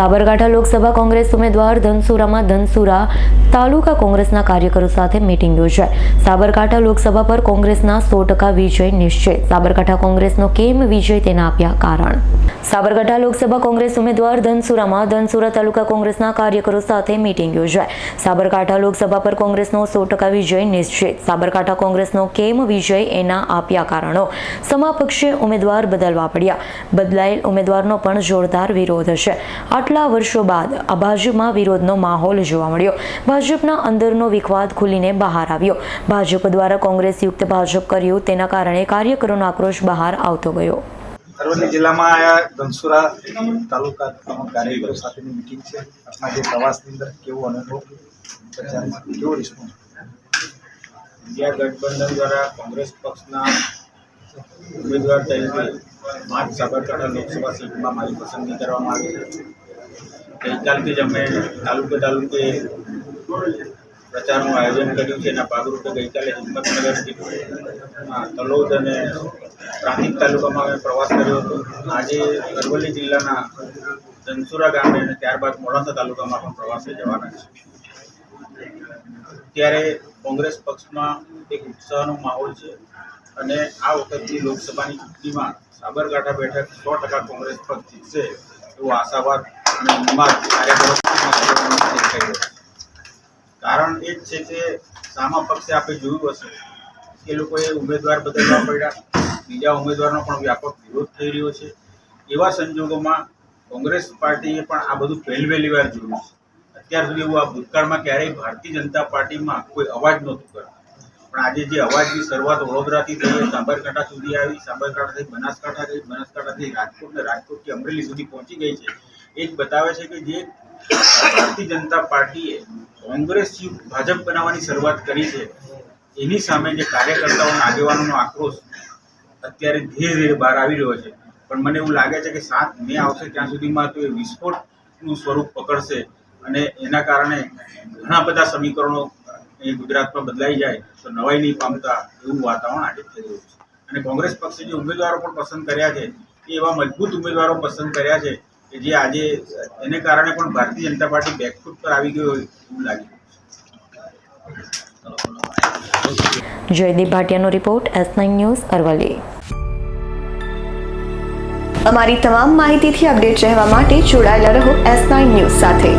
સાબરકાંઠા લોકસભા કોંગ્રેસ ઉમેદવાર ધનસુરામાં ધનસુરા તાલુકા કોંગ્રેસના કાર્યકરો સાથે મિટિંગ યોજાઈ. સાબરકાંઠા લોકસભા પર કોંગ્રેસના સો ટકા વિજય નિશ્ચિત સાબરકાંઠા કોંગ્રેસનો કેમ વિજય તેના આપ્યા કારણ? સાબરકાંઠા લોકસભા કોંગ્રેસ ઉમેદવાર ધનસુરામાં ધનસુરા તાલુકા કોંગ્રેસના કાર્યકરો સાથે મિટિંગ યોજાઈ. સાબરકાંઠા લોકસભા પર કોંગ્રેસનો સો ટકા વિજય નિશ્ચિત સાબરકાંઠા કોંગ્રેસનો કેમ વિજય એના આપ્યા કારણો? સમાપક્ષે ઉમેદવાર બદલવા પડ્યા. બદલાયેલ ઉમેદવારનો પણ જોરદાર વિરોધ છે આટલા વર્ષો બાદ આ ભાજપમાં વિરોધનો માહોલ જોવા મળ્યો. ભાજપના અંદરનો વિખવાદ ખુલીને બહાર આવ્યો. ભાજપ દ્વારા કોંગ્રેસ યુક્ત ભાજપ કર્યું તેના કારણે કાર્યકરોનો આક્રોશ બહાર આવતો ગયો. અરવલ્લી જિલ્લામાં આયા ધનસુરા તાલુકા તમામ કાર્યકરો સાથેની મિટિંગ છે. આપણા જે પ્રવાસની અંદર કેવો અનુભવ? કેવો રિસ્પોન્સ ઇન્ડિયા ગઠબંધન દ્વારા કોંગ્રેસ પક્ષના ઉમેદવાર તરીકે પાંચ સાબરકાંઠા લોકસભા સીટમાં મારી પસંદગી કરવામાં આવી છે. ગઈકાલથી જ અમે તાલુકે તાલુકે પ્રચારનું આયોજન કર્યું છે. એના ભાગરૂપે ગઈકાલે હિંમતનગર તલોદ અને પ્રાંતિક તાલુકામાં અમે પ્રવાસ કર્યો હતો. આજે અરવલ્લી જિલ્લાના ધનસુરા ગામે અને ત્યારબાદ મોડાસા તાલુકામાં પણ પ્રવાસે જવાના છે. ત્યારે કોંગ્રેસ પક્ષમાં એક ઉત્સાહનો માહોલ છે અને આ વખતની લોકસભાની ચૂંટણીમાં સાબરકાંઠા બેઠક સો ટકા કોંગ્રેસ પક્ષ જીતશે એવો આશાવાદ અને ઉન્માદ કાર્યકરો દેખાઈ રહ્યો છે કારણ એ જ છે કે સામા પક્ષે આપણે જોયું હશે. કે લોકોએ ઉમેદવાર બદલવા પડ્યા. બીજા ઉમેદવારનો પણ વ્યાપક વિરોધ થઈ રહ્યો છે. એવા સંજોગોમાં કોંગ્રેસ પાર્ટીએ પણ આ બધું પહેલી પહેલી વાર જોયું છે. અત્યાર સુધી એવું આ ભૂતકાળમાં ક્યારેય ભારતીય જનતા પાર્ટીમાં કોઈ અવાજ નહોતું કરતું પણ આજે જે અવાજની શરૂઆત વડોદરાથી થઈ સાબરકાંઠા સુધી આવી, સાબરકાંઠાથી બનાસકાંઠા ગઈ બનાસકાંઠાથી રાજકોટ ને રાજકોટથી અમરેલી સુધી પહોંચી ગઈ છે. એ જ બતાવે છે કે જે ભારતીય જનતા પાર્ટીએ કોંગ્રેસ ભાજપ બનાવવાની શરૂઆત કરી છે, એની સામે જે કાર્યકર્તાઓનો આગેવાનોનો આક્રોશ અત્યારે ધીરે ધીરે બહાર આવી રહ્યો છે. પણ મને એવું લાગે છે કે સાત મે આવશે ત્યાં સુધીમાં તો એ વિસ્ફોટનું સ્વરૂપ પકડશે અને એના કારણે ઘણા બધા સમીકરણો એ ગુજરાતમાં બદલાઈ જાય, તો નવાઈ નહીં પામતા એવું વાતાવરણ આજે થઈ રહ્યું છે. અને કોંગ્રેસ પક્ષે જે ઉમેદવારો પણ પસંદ કર્યા છે, એ એવા મજબૂત ઉમેદવારો પસંદ કર્યા છે કે જે આજે, એને કારણે પણ ભારતીય જનતા પાર્ટી બેકફૂટ પર આવી ગઈ હોય એવું લાગી. રહ્યું છે Jaydeep ભાટિયાનો report S nine news Aravalli. અમારી તમામ માહિતીથી અપડેટ રહેવા માટે જોડાયેલા રહો એસ નાઇન ન્યૂઝ સાથે.